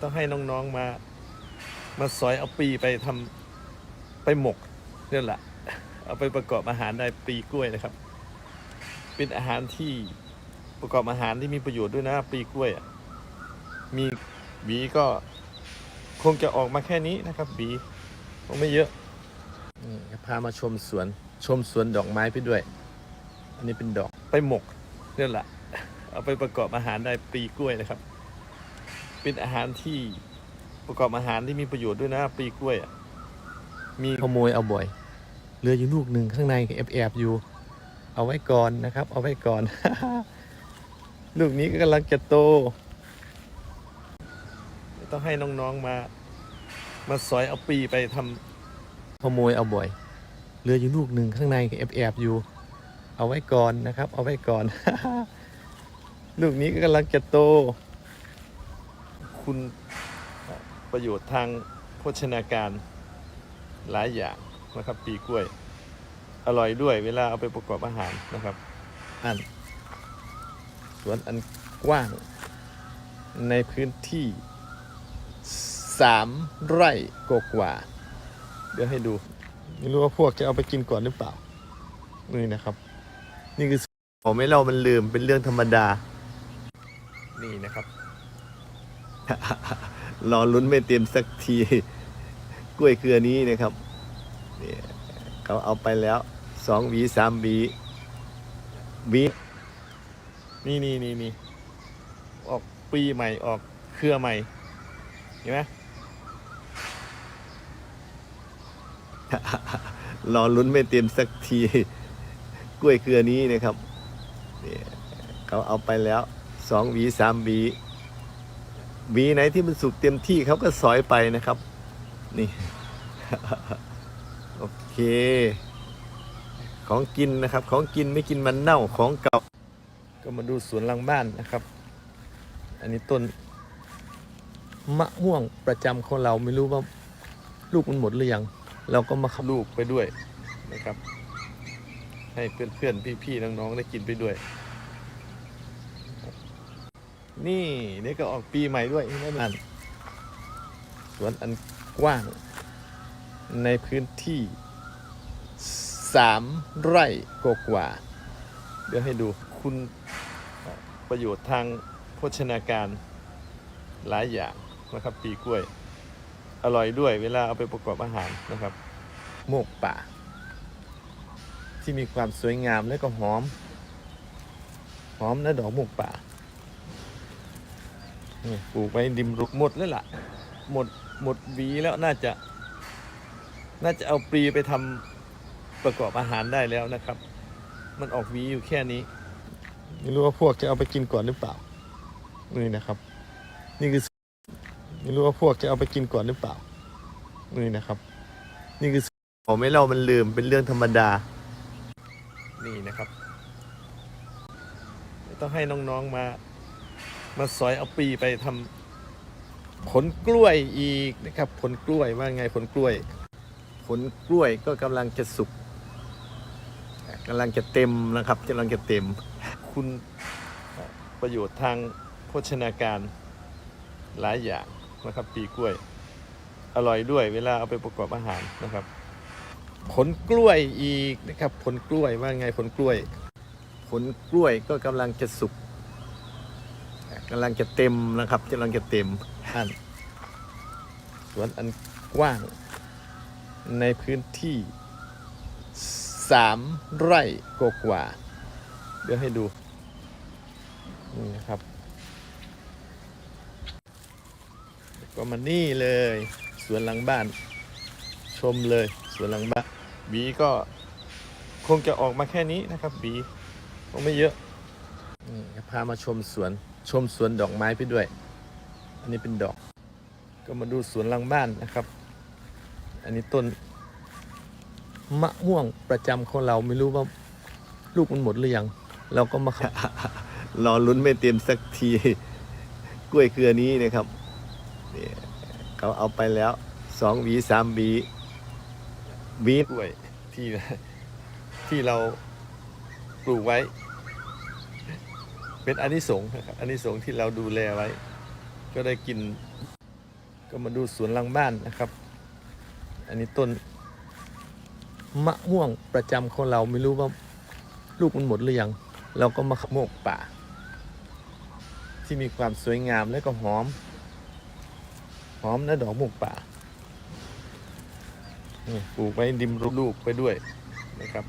ต้องให้น้องๆมา มาสอยเอาปีไปทำไปหมกนี่แหละ เอาไปประกอบอาหารได้ปีกล้วยนะครับ เป็นอาหารที่ประกอบอาหารที่มีประโยชน์ด้วยนะ ปีกล้วยมีหวีก็คงจะออกมาแค่นี้นะครับหวีคงไม่เยอะนี่พามาชมสวนชมสวนดอกไม้ไปด้วย อันนี้เป็นดอกไปหมกนี่แหละ เอาไปประกอบอาหารได้ปีกล้วยนะครับ เป็นอาหารที่ประกอบอาหารที่มีประโยชน์ด้วยนะปีกล้วยอะมีขโมยเอาบ่อยเหลืออยู่ลูกหนึ่งข้างในแอบแอบๆอยู่ เอาไว้ก่อนนะครับ เอาไว้ก่อน ลูกนี้ก็กำลังจะโต ต้องให้น้องๆมา มาสอยเอาปีไปทำขโมยเอาบ่อยเหลืออยู่ลูกหนึ่งข้างในแอบแอบๆอยู่ เอาไว้ก่อนนะครับ เอาไว้ก่อน ลูกนี้ก็กำลังจะโต คุณประโยชน์ทางโภชนาการหลายอย่างนะครับ ปีกล้วย อร่อยด้วยเวลาเอาไปประกอบอาหารนะครับ อันสวนอันกว้างในพื้นที่สามไร่กว่า เดี๋ยวให้ดู ไม่รู้ว่าพวกจะเอาไปกินก่อนหรือเปล่า นี่นะครับ นี่คือผมไม่เล่ามันลืมเป็นเรื่องธรรมดา นี่นะครับ รอลุ้นไม่เต็มสักที กล้วยเครือนี้นะครับนี่เขาเอาไปแล้วสองหวีสามหวีหวีนี่นี่นี่นี่ออกปีใหม่ออกเครือใหม่เห็นไหมรอลุ้นไม่เต็มสักที กล้วยเครือนี้นะครับนี่เขาเอาไปแล้วสองหวีสามหวี หวีไหนที่มันสุกเต็มที่เขาก็สอยไปนะครับ นี่ โอเค ของกินนะครับ ของกินไม่กินมันเน่าของเก่า ก็มาดูสวนหลังบ้านนะครับ อันนี้ต้นมะม่วงประจำของเราไม่รู้ว่าลูกมันหมดหรือยัง เราก็มาขับลูกไปด้วยนะครับ ให้เพื่อนๆพี่ๆน้องๆได้กินไปด้วย นี่นี่ก็ออกปีใหม่ด้วยใช่มันสวนอันกว้าง ในพื้นที่สามไร่กว่า เดี๋ยวให้ดูคุณประโยชน์ทางโภชนาการหลายอย่างนะครับ ปีกล้วย อร่อยด้วยเวลาเอาไปประกอบอาหารนะครับ โมกป่า ที่มีความสวยงามและก็หอม หอมนะดอกโมกป่า นี่ปลูกไว้ริมรุกหมดแล้วล่ะ หมดหมดหวีแล้วน่าจะ น่าจะเอาปลีไปทำประกอบอาหารได้แล้วนะครับ มันออกหวีอยู่แค่นี้ ไม่รู้ว่าพวกจะเอาไปกินก่อนหรือเปล่า นี่นะครับ นี่คือไม่รู้ว่าพวกจะเอาไปกินก่อนหรือเปล่า นี่นะครับ นี่คือผมไม่เล่ามันลืมเป็นเรื่องธรรมดา นี่นะครับ ต้องให้น้องๆมา มาสอยเอาปีไปทำผลกล้วยอีกนะครับผลกล้วยว่าไงผลกล้วย ผลกล้วยก็กำลังจะสุกกำลังจะเต็มนะครับกำลังจะเต็ม คุณประโยชน์ทางโภชนาการหลายอย่างนะครับ ปีกล้วย อร่อยด้วยเวลาเอาไปประกอบอาหารนะครับ ผลกล้วยอีกนะครับ ผลกล้วยว่าไงผลกล้วย ผลกล้วยก็กำลังจะสุก กำลังจะเต็มนะครับกำลังจะเต็มอันสวนอันกว้าง ในพื้นที่สามไร่กว่า เดี๋ยวให้ดู นี่นะครับ ก็มานี่เลย สวนหลังบ้าน ชมเลย สวนหลังบ้านหวีก็คงจะออกมาแค่นี้นะครับหวีคงไม่เยอะพามาชมสวนชมสวนดอกไม้ไปด้วย อันนี้เป็นดอก ก็มาดูสวนหลังบ้านนะครับ อันนี้ต้นมะม่วงประจำของเราไม่รู้ว่าลูกมันหมดหรือยัง เราก็มาขับรอลุ้นไม่เต็มสักที กล้วยเครือนี้นะครับนี่เขาเอาไปแล้วสองหวีสามหวีหวีกล้วยที่ที่เราปลูกไว้ เป็นอนิสงส์นะครับอนิสงส์ที่เราดูแลไว้ ก็ได้กิน ก็มาดูสวนหลังบ้านนะครับ อันนี้ต้นมะม่วงประจำของเราไม่รู้ว่าลูกมันหมดหรือยัง เราก็มาขโมกป่า ที่มีความสวยงามและก็หอม หอมนะดอกหมกป่าปลูกไว้ดิมลูกไปด้วยนะครับ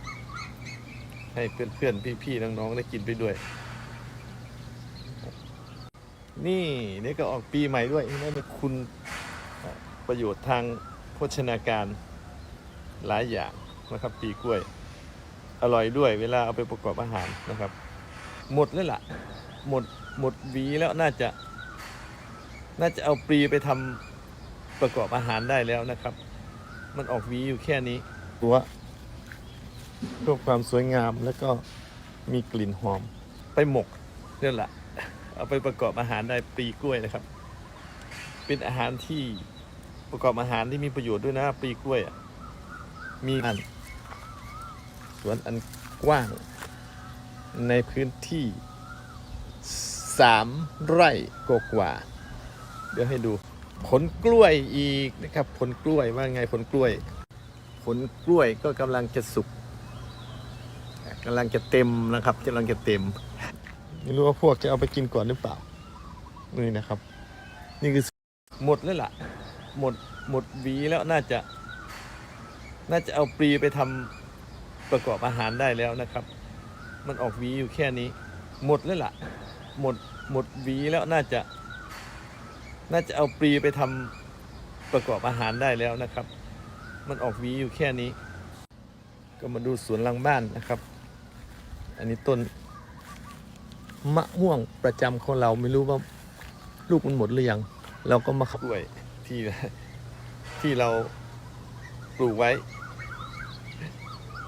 ให้เพื่อนๆพี่ๆน้องๆได้กินไปด้วย นี่นี่ก็ออกปีใหม่ด้วยนี่เป็นคุณประโยชน์ทางโภชนาการหลายอย่างนะครับ ปีกล้วย อร่อยด้วยเวลาเอาไปประกอบอาหารนะครับ หมดแล้วล่ะ หมดหมดวีแล้วน่าจะ น่าจะเอาปลีไปทำประกอบอาหารได้แล้วนะครับ มันออกวีอยู่แค่นี้ตัวเพื่อความสวยงามแล้วก็มีกลิ่นหอมไปหมกนี่แหละ เอาไปประกอบอาหารได้ปลีกล้วยนะครับ เป็นอาหารที่ประกอบอาหารที่มีประโยชน์ด้วยนะปลีกล้วยอะมีอันสวนอันกว้าง ในพื้นที่สามไร่กว่า เดี๋ยวให้ดู ผลกล้วยอีกนะครับ ผลกล้วยว่าไงผลกล้วย ผลกล้วยก็กำลังจะสุกกำลังจะเต็มนะครับกำลังจะเต็ม ไม่รู้ว่าพวกจะเอาไปกินก่อนหรือเปล่า นี่นะครับ นี่คือหมดแล้วล่ะ หมดหมดวีแล้วน่าจะ น่าจะเอาปลีไปทำประกอบอาหารได้แล้วนะครับ มันออกวีอยู่แค่นี้ หมดแล้วล่ะ หมดหมดวีแล้วน่าจะ น่าจะเอาปลีไปทำประกอบอาหารได้แล้วนะครับ มันออกวีอยู่แค่นี้ ก็มาดูสวนหลังบ้านนะครับ อันนี้ต้น มะม่วงประจำของเราไม่รู้ว่าลูกมันหมดหรือยัง เราก็มาขับด้วยที่ที่เราปลูกไว้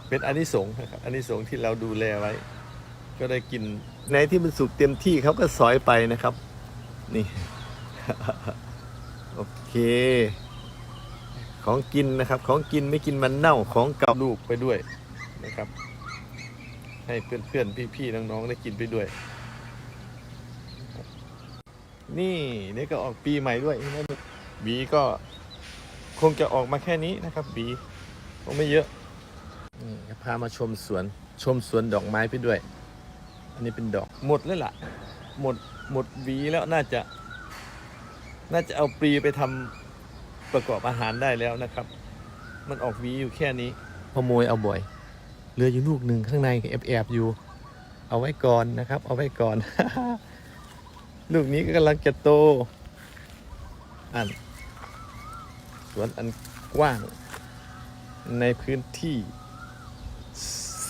เป็นอานิสงส์นะครับอานิสงส์ที่เราดูแลไว้ ก็ได้กินในที่มันสุกเต็มที่เขาก็สอยไปนะครับ นี่ โอเค ของกินนะครับ ของกินไม่กินมันเน่าของเก่าลูกไปด้วยนะครับ ให้เพื่อนๆพี่ๆน้องๆได้กินไปด้วย นี่นี่ก็ออกปีใหม่ด้วยบีก็คงจะออกมาแค่นี้นะครับบีคงไม่เยอะนี่พามาชมสวนชมสวนดอกไม้ไปด้วย อันนี้เป็นดอกหมดแล้วล่ะ หมดหมดหวีแล้วน่าจะ น่าจะเอาปลีไปทำประกอบอาหารได้แล้วนะครับ มันออกหวีอยู่แค่นี้ขโมยเอาบ่อยเหลืออยู่ลูกหนึ่งข้างในแอบแอบๆอยู่ เอาไว้ก่อนนะครับ เอาไว้ก่อน ลูกนี้ก็กำลังจะโต อันสวนอันกว้าง ในพื้นที่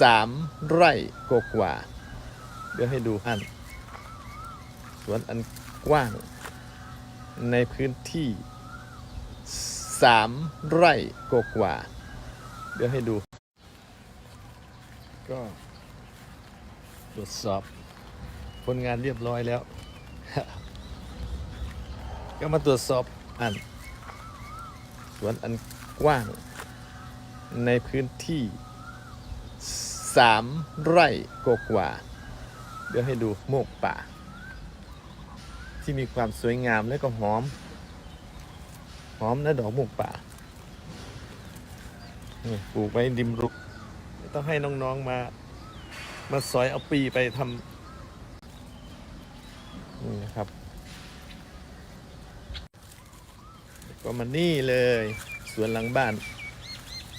สามไร่กว่า เดี๋ยวให้ดูอันสวนอันกว้าง ในพื้นที่สามไร่กว่า เดี๋ยวให้ดู ก็ตรวจสอบผลงานเรียบร้อยแล้ว ก็มาตรวจสอบอันสวนอันกว้าง ในพื้นที่สามไร่กว่า เดี๋ยวให้ดูโมกป่า ที่มีความสวยงามและก็หอม หอมนะดอกโมกป่านี่ปลูกไว้ดิมรุก ต้องให้น้องๆมา มาสอยเอาปีไปทำ นี่นะครับ ก็มานี่เลย สวนหลังบ้าน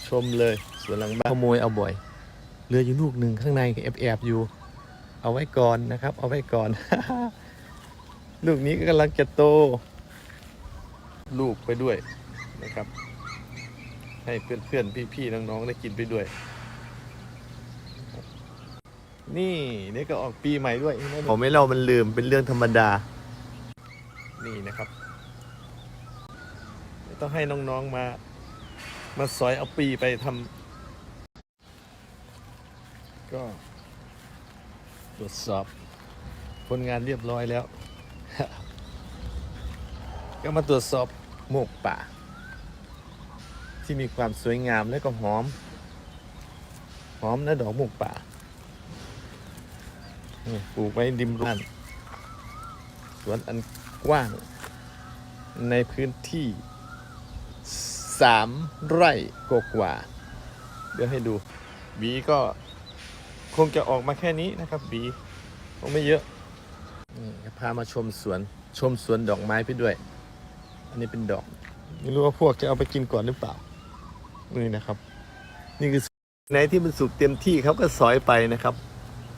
ชมเลยสวนหลังบ้านขโมยเอาบ่อยเหลืออยู่ลูกหนึ่งข้างในแอบแอบอยู่ เอาไว้ก่อนนะครับ เอาไว้ก่อน ลูกนี้ก็กำลังจะโต ลูกไปด้วยนะครับ ให้เพื่อนๆพี่ๆน้องๆได้กินไปด้วย นี่นี่ก็ออกปีใหม่ด้วยผมไม่เล่ามันลืมเป็นเรื่องธรรมดา นี่นะครับ ต้องให้น้องๆมา มาสอยเอาปีไปทำก็ตรวจสอบผลงานเรียบร้อยแล้ว ก็มาตรวจสอบโมกป่า ที่มีความสวยงามและก็หอม หอมนะดอกโมกป่า นี่ปลูกไว้ดิมรุ่นสวนอันกว้าง ในพื้นที่สามไร่กว่าๆเดี๋ยวให้ดู บีก็คงจะออกมาแค่นี้นะครับ บีคงไม่เยอะนี่พามาชมสวนชมสวนดอกไม้ไปด้วย อันนี้เป็นดอกไม่รู้ว่าพวกจะเอาไปกินก่อนหรือเปล่า นี่นะครับ นี่คือไหนที่มันสุกเต็มที่เขาก็สอยไปนะครับ